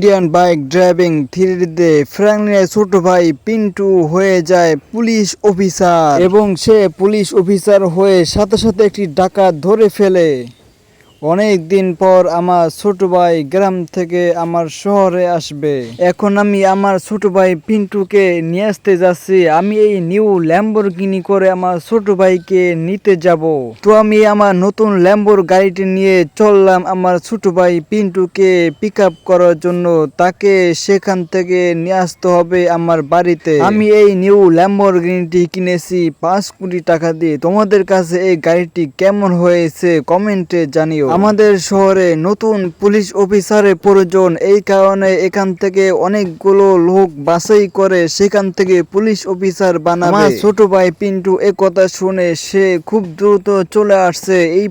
Indian bike driving থ্রিতে ফ্র্যাঙ্কলিনের ছোট ভাই পিন্টু হয়ে যায় পুলিশ অফিসার। এবং সে পুলিশ অফিসার হয়ে সাথে সাথে একটি ডাকাত ধরে ফেলে। অনেক দিন পর আমার ছোট ভাই গ্রাম থেকে আমার শহরে আসবে। এখন আমি আমার ছোট ভাই পিন্টুকে নিয়ে আসতে যাচ্ছি। আমি এই নিউ ল্যাম্বরগিনি করে আমার ছোট ভাইকে নিতে যাব। তো আমি আমার নতুন ল্যাম্বোর গাড়িটি নিয়ে চললাম আমার ছোট ভাই পিন্টুকে পিক আপ করার জন্য। তাকে সেখান থেকে নিয়ে আসতে হবে আমার বাড়িতে। আমি এই নিউ ল্যাম্বরগিনিটি কিনেছি পাঁচ কোটি টাকা দিয়ে। তোমাদের কাছে এই গাড়িটি কেমন হয়েছে কমেন্টে জানিও। আমাদের শহরে নতুন পুলিশ অফিসারের প্রয়োজন। এই কারণে এখান থেকে অনেকগুলো লোক বাছাই করে সেখান থেকে পুলিশ অফিসার বানাবে। আমার ছোট ভাই পিন্টু এ কথা শুনে সে খুব দ্রুত চলে আসছে। এই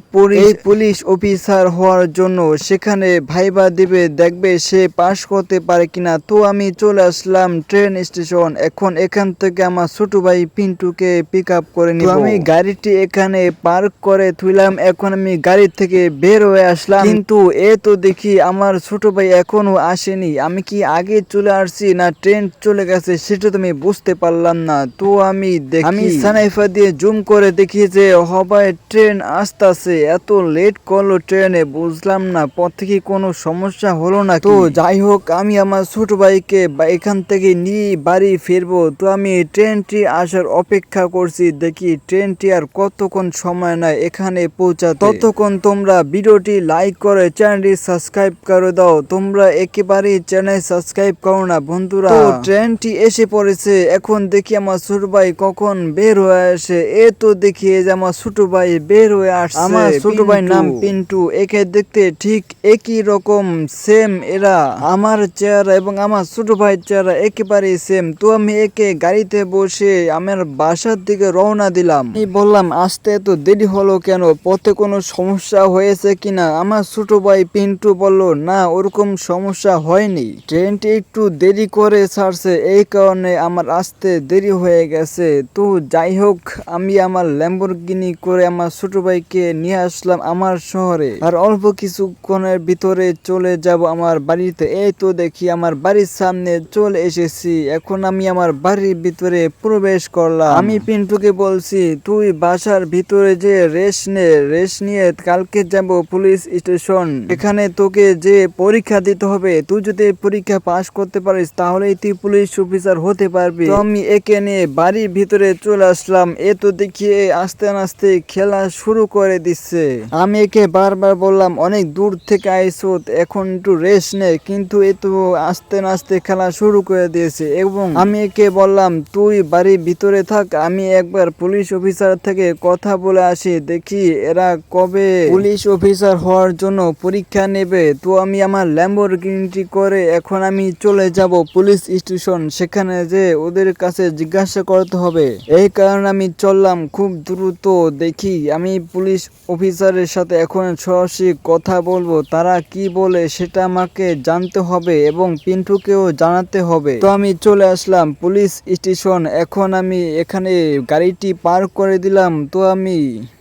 এই পুলিশ অফিসার হওয়ার জন্য সেখানে ভাইবা দিবে দেখবে সে পাশ করতে পারে কিনা। তো আমি চলে আসলাম ট্রেন স্টেশন। এখন এখান থেকে আমার ছোট ভাই পিন্টুকে পিক আপ করে নিব। আমি গাড়িটি এখানে পার্ক করে থুইলাম। এখন আমি গাড়ি থেকে বের হয়ে আসলাম। কিন্তু এ তো দেখি আমার ছোট ভাই এখনও আসেনি। আমি কি আগে চলে আসছি না ট্রেন চলে গেছে সেটা তো আমি বুঝতে পারলাম না। তো আমি দেখি আমি সানাইফা দিয়ে জুম করে দেখি যে হবাই ট্রেন আসতেছে। এত লেট করল ট্রেনে বুঝলাম না পথে কি কোনো সমস্যা হলো না তো যাই হোক আমি আমার ছোট ভাইকে এখান থেকে নিয়ে বাড়ি ফিরবো। তো আমি ট্রেনটি আসার অপেক্ষা করছি। দেখি ট্রেনটি আর কতক্ষণ সময় নেয় এখানে পৌঁছা ততক্ষণ তোমরা ভিডিওটি লাইক করে চ্যানেলটি সাবস্ক্রাইব করে দাও। তোমরা একেবারেই চ্যানেল সাবস্ক্রাইব করো না বন্ধুরা। তো ট্রেনটি এসে পড়েছে এখন দেখি আমার ছোট ভাই কখন বের হয়ে আসে। এ তো দেখি এই যে আমার ছোট ভাই বের হয়ে আসছে আমার ছোট ভাই নাম পিন্টু একে দেখতে ঠিক একই রকম সেম এরা। আমার চেহারা এবং আমার ছোট ভাইয়ের চেহারা একেবারেই সেম তো আমি একে গাড়িতে বসে আমার বাসার দিকে রওনা দিলাম। আমি বললাম আসতে এত দেরি হলো কেন? পথে কোনো সমস্যা হয়েছে কিনা? আমার ছোট ভাই পিন্টু বলল, না, ওরকম সমস্যা হয়নি। ট্রেনটি একটু দেরি করে ছাড়ছে, এই কারণে আমার আসতে দেরি হয়ে গেছে। তো যাই হোক, আমি আমার ল্যাম্বরগিনি করে আমার ছোট ভাইকে নিয়ে আসলাম আমার শহরে। আর অল্প কিছুক্ষণের ভিতরে চলে যাব আমার বাড়িতে। এই তো দেখি, আমার বাড়ির সামনে চলে এসেছি। এখন আমি আমার বাড়ির ভিতরে প্রবেশ করলাম। আমি পিন্টুকে বলছি, তুই বাসার ভিতরে যে রেস্ট নে, রেস্ট নিয়ে কালকে যাব পুলিশ স্টেশন। এখানে তোকে যে পরীক্ষা দিতে হবে, তুই যদি পরীক্ষা পাশ করতে পারিস, তাহলেই তুই পুলিশ অফিসার হতে পারবি। আমি একে নিয়ে বাড়ির ভিতরে চলে আসলাম, এ তো দেখিয়ে আস্তে আস্তে খেলা শুরু করে দিচ্ছে। আমি একে বারবার বললাম, অনেক দূর থেকে আইসো, এখন একটু রেস্ট নে। কিন্তু এ তো আস্তে আস্তে খেলা শুরু করে দিয়েছে এবং আমি একে বললাম, তুই বাড়ির ভিতরে থাক, আমি একবার পুলিশ অফিসার থেকে কথা বলে আসি, দেখি এরা কবে পুলিশ অফিসার হওয়ার জন্য পরীক্ষা নেবে, তো আমি আমার ল্যাম্বরগিনিটি করে এখন আমি চলে যাব পুলিশ স্টেশন, সেখানে যে ওদের কাছে জিজ্ঞাসা করতে হবে। এই কারণে আমি চললাম, খুব দ্রুত দেখি আমি পুলিশ অফিসারের সাথে এখন সরাসরি কথা বলব, তারা কি বলে সেটা আমাকে জানতে হবে এবং পিন্টুকেও জানাতে হবে। তো আমি চলে আসলাম পুলিশ স্টেশন, এখন আমি এখানে গাড়িটি পার্ক করে দিলাম, তো আমি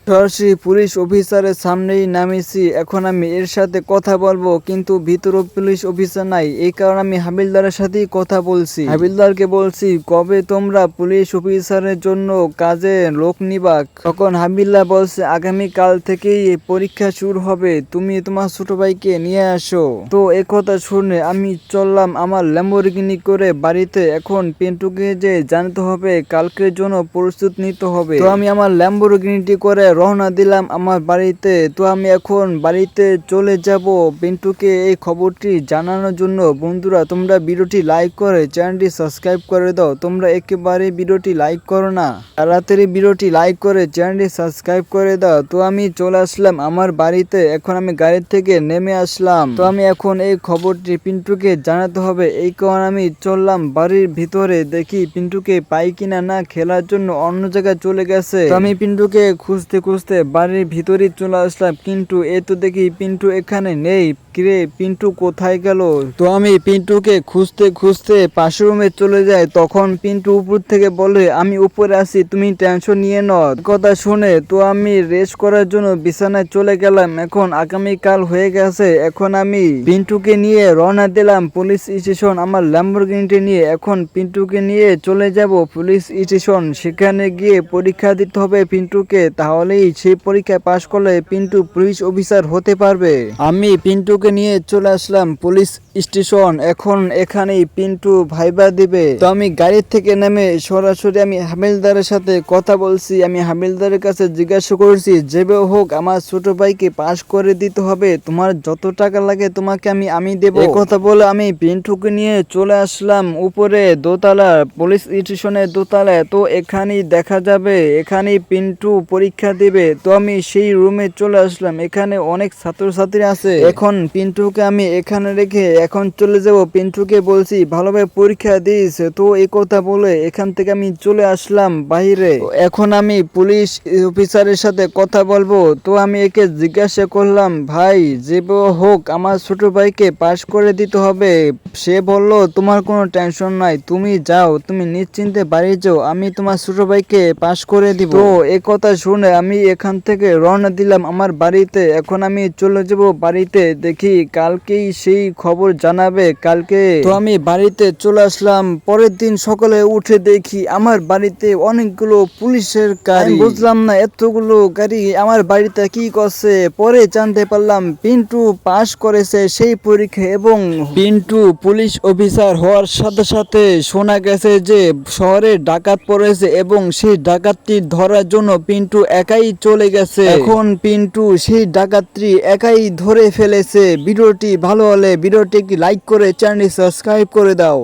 সরাসরি পুলিশ অফিসারের সামনেই নামিয়েছি। এখন আমি এর সাথে কথা বলব, কিন্তু ভিতরে পুলিশ অফিসার নাই। এই কারণে আমি হাবিলদারের সাথেই কথা বলছি। হাবিলদারকে বলছি, কবে তোমরা পুলিশ অফিসারের জন্য কাজে লোক নিবা? তখন হাবিলদার বলছে আগামী কাল থেকেই পরীক্ষা শুরু হবে। তুমি তোমার ছোট ভাইকে নিয়ে আসো। তো কথা শুনে আমি চললাম আমার ল্যাম্বরগিনি করে বাড়িতে। এখন পেন্টুকে যে জানতে হবে, কালকের জন্য প্রস্তুত নিতে হবে। তো আমি আমার ল্যাম্বরগিনিটি করে রওনা দিলাম আমার বাড়িতে। তো আমি এখন বাড়িতে চলে যাব। পিন্টুকে এই খবরটি জানানোর জন্য। বন্ধুরা, তোমরা ভিডিওটি লাইক করে চ্যানেলটি সাবস্ক্রাইব করে দাও। তোমরা একেবারে ভিডিওটি লাইক করো না। তাড়াতাড়ি ভিডিওটি লাইক করে চ্যানেলটি সাবস্ক্রাইব করে দাও। তো আমি চলে আসলাম আমার বাড়িতে। এখন আমি গাড়ি থেকে নেমে আসলাম। তো আমি এখন এই খবরটি পিন্টুকে জানাতে হবে। এই কারণে আমি চললাম বাড়ির ভিতরে। দেখি পিন্টুকে পাই কিনা না, খেলার জন্য অন্য জায়গায় চলে গেছে। তো আমি পিন্টুকে খুঁজতে খুঁজতে বাড়ির ভিতরে চলে আসলাম। কিন্তু এ তো দেখি পিন্টু এখানে নেই। কিরে, পিন্টু কোথায় গেল? তো আমি পিন্টুকে খুঁজতে খুঁজতে পাশের রুমে চলে যাই, তখন পিন্টু উপর থেকে বলে, আমি উপরে আছি, তুমি টেনশন নিয়ে ন কথা শুনে তো আমি রেস্ট করার জন্য বিছানায় চলে গেলাম। এখন আগামীকাল হয়ে গেছে, এখন আমি পিন্টুকে নিয়ে রওনা দিলাম পুলিশ স্টেশন, আমার ল্যাম্বরগিনিটি নিয়ে। এখন পিন্টুকে নিয়ে চলে যাব পুলিশ স্টেশন, সেখানে গিয়ে পরীক্ষা দিতে হবে পিন্টুকে, তাহলেই সেই পরীক্ষায় পাশ করলে পিন্টু পুলিশ অফিসার হতে পারবে। আমি পিন্টুকে নিয়ে চলে আসলাম পুলিশ স্টেশন। এখন এখানেই পিন্টু ভাইবা দিবে। তো আমি গাড়ির থেকে নেমে সরাসরি আমি হামিলদারের সাথে কথা বলছি। আমি হামিলদারের কাছে জিজ্ঞাসা করছি যেভাবে হোক আমার ছোট ভাইকে পাশ করে দিতে হবে, তোমার যত টাকা লাগে তোমাকে আমি আমি দেব। কথা বলে আমি পিন্টুকে নিয়ে চলে আসলাম উপরে দোতলা, পুলিশ স্টেশনের দোতলায় তো এখানেই দেখা যাবে, এখানেই পিন্টু পরীক্ষা দিবে। তো আমি সেই রুমে চলে আসলাম। এখানে অনেক ছাত্রছাত্রী আছে। এখন পিন্টুকে আমি এখানে রেখে এখন চলে যাব। পিন্টুকে বলছি, ভালোভাবে পরীক্ষা দিস, তো এই কথা বলে এখান থেকে আমি চলে আসলাম বাইরে এখন আমি পুলিশ অফিসারের সাথে কথা বলব। তো আমি একে জিজ্ঞাসা করলাম, ভাই, যে হোক, আমার ছোট ভাইকে পাশ করে দিতে হবে। সে বলল, তোমার কোনো টেনশন নাই, তুমি যাও, তুমি নিশ্চিন্তে বাড়ি যাও, আমি তোমার ছোট ভাইকে পাশ করে দিব। তো এই কথা শুনে আমি এখান থেকে রওনা দিলাম আমার বাড়িতে। এখন আমি চলে যাব বাড়িতে, দেখি কালকেই সেই খবর জানাবে কালকে? তো আমি বাড়িতে চলে আসলাম, পরের দিন সকালে উঠে দেখি আমার বাড়িতে অনেকগুলো পুলিশের গাড়ি। বুঝলাম না এতগুলো গাড়ি আমার বাড়িতে কি করছে। পরে জানতে পারলাম পিন্টু পাশ করেছে সেই পরীক্ষা এবং পিন্টু পুলিশ অফিসার হওয়ার সাথে সাথে শোনা গেছে যে শহরে ডাকাত পড়েছে এবং সেই ডাকাতটি ধরার জন্য পিন্টু একাই চলে গেছে। এখন পিন্টু সেই ডাকাতটি একাই ধরে ফেলেছে। ভিডিওটি ভালো হলে ভিডিওটি একটি লাইক করে চ্যানেলটি সাবস্ক্রাইব করে দাও।